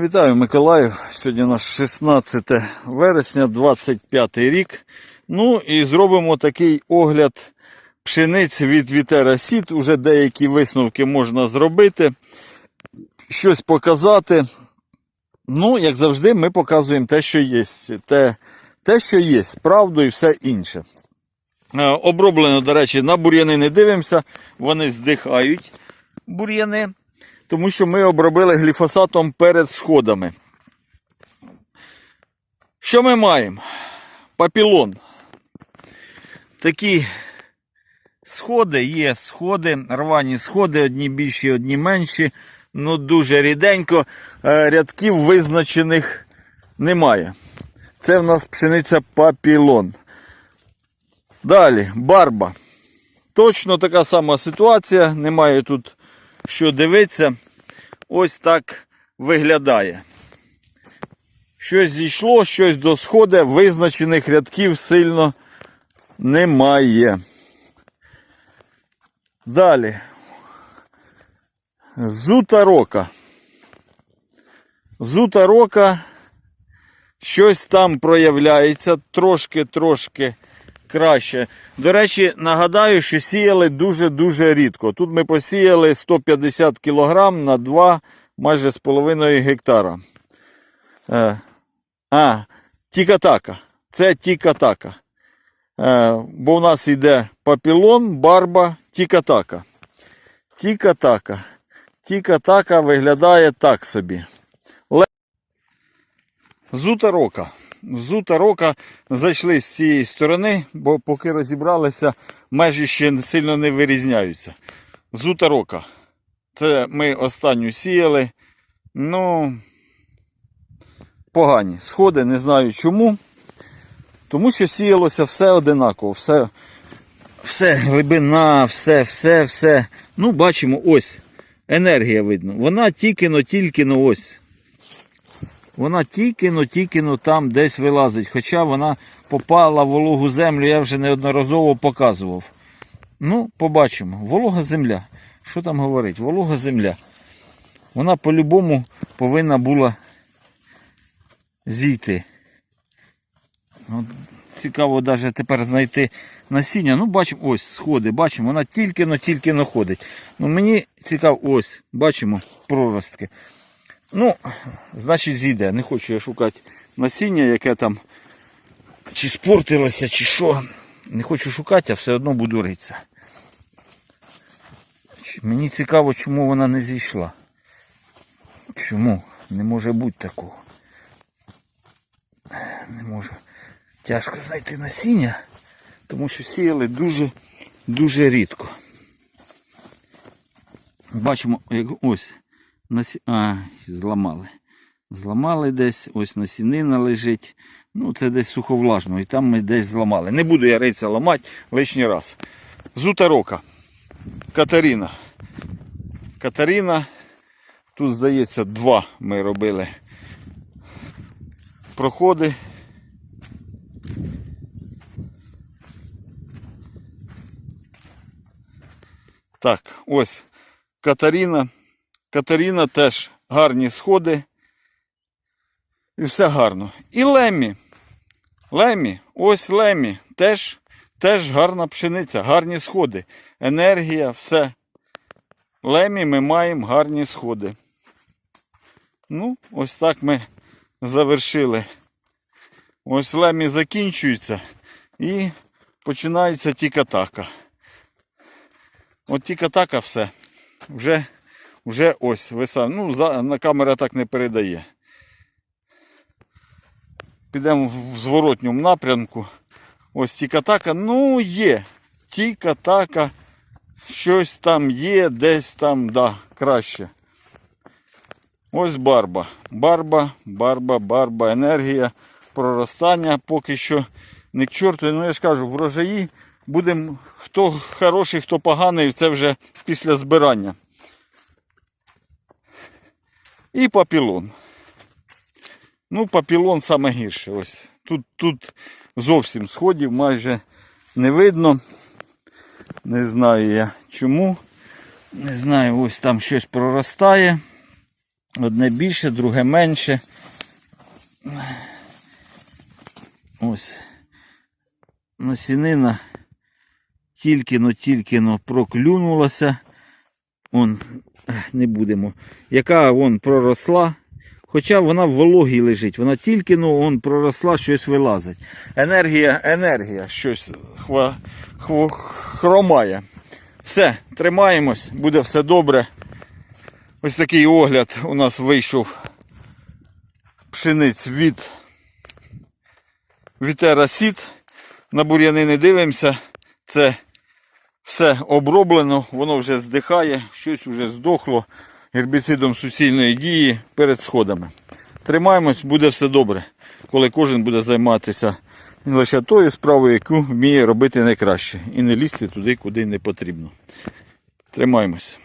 Вітаю Миколаїв. Сьогодні у нас 16 вересня, 25 рік. Ну і зробимо такий огляд пшениць від Вітера Сіт. Уже деякі висновки можна зробити, щось показати. Ну, як завжди, ми показуємо те, що є. Те, те що є, правду і все інше. Е, Оброблено, до речі, на бур'яни не дивимося, вони здихають бур'яни тому що ми обробили гліфосатом перед сходами. Що ми маємо? Папілон. Такі сходи, є сходи, рвані сходи, одні більші, одні менші. Ну, дуже ріденько. Е, Рядків визначених немає. Це в нас пшениця папілон. Далі, барба. Точно така сама ситуація, немає тут що дивиться, ось так виглядає. Щось зійшло, щось до сходи, визначених рядків сильно немає. Далі. Зута рока. Зута рока. Щось там проявляється трошки-трошки краще. До речі, нагадаю, що сіяли дуже-дуже рідко. Тут ми посіяли 150 кг на 2 майже з половиною гектара. Е, а, тікатака. Це тікатака. Е, бо у нас йде папілон, барба, тікатака. Тікатака. Тікатака виглядає так собі. Зута рока. Зута рока зайшли з цієї сторони, бо поки розібралися, межі ще сильно не вирізняються. Зута рока. Це ми останню сіяли. Ну, погані сходи, не знаю чому. Тому що сіялося все одинаково, все, все глибина, все, все, все. Ну, бачимо, ось. Енергія видно. Вона тільки-но, тільки-но ось. Вона тільки-но, тільки-но там десь вилазить. Хоча вона попала в вологу землю, я вже неодноразово показував. Ну, побачимо. Волога земля. Що там говорить? Волога земля. Вона по-любому повинна була зійти. От, цікаво навіть тепер знайти насіння. Ну, бачимо, ось сходи, бачимо, вона тільки-но, тільки-но ходить. Ну, мені цікаво, ось, бачимо проростки. Ну, значить, зійде. Не хочу я шукати насіння, яке там чи спортилося, чи що. Не хочу шукати, а все одно буду ритися. Мені цікаво, чому вона не зійшла. Чому? Не може бути такого. Не можу. Тяжко знайти насіння, тому що сіяли дуже, дуже рідко. Бачимо, як ось Насі... А, зламали. Зламали десь, ось насінина лежить. Ну, це десь суховлажно, і там ми десь зламали. Не буду я рейця ламати лишній раз. Зута рока. Катерина. Катерина. Тут, здається, два ми робили проходи. Так, ось Катерина. Катерина теж гарні сходи. І все гарно. І Лемі. Лемі, ось Лемі. Теж, теж гарна пшениця, гарні сходи. Енергія, все. Лемі ми маємо гарні сходи. Ну, ось так ми завершили. Ось Лемі закінчується і починається тікатака. От тікатака все. Вже вже ось виса. Ну, за, на камера так не передає. Підемо в зворотньому напрямку. Ось тікатака. Ну, є. Тікатака. Щось там є, десь там, да, краще. Ось барба. Барба, барба, барба, енергія, проростання поки що не к чорту. Ну я ж кажу, врожаї будемо хто хороший, хто поганий, це вже після збирання. І папілон. Ну, папілон саме гірше. Ось. Тут, тут зовсім сходів майже не видно. Не знаю я чому. Не знаю, ось там щось проростає. Одне більше, друге менше. Ось. Насінина тільки-но, тільки-но проклюнулася. Он, не будемо. Яка вон проросла. Хоча вона в вологій лежить, вона тільки ну, он проросла, щось вилазить. Енергія, енергія, щось хва, хво- хромає. Все, тримаємось, буде все добре. Ось такий огляд у нас вийшов пшениць від Вітера Сіт. На бур'яни не дивимося. Це все оброблено, воно вже здихає, щось вже здохло гербіцидом суцільної дії перед сходами. Тримаємось, буде все добре, коли кожен буде займатися лише тою справою, яку вміє робити найкраще, і не лізти туди, куди не потрібно. Тримаємось.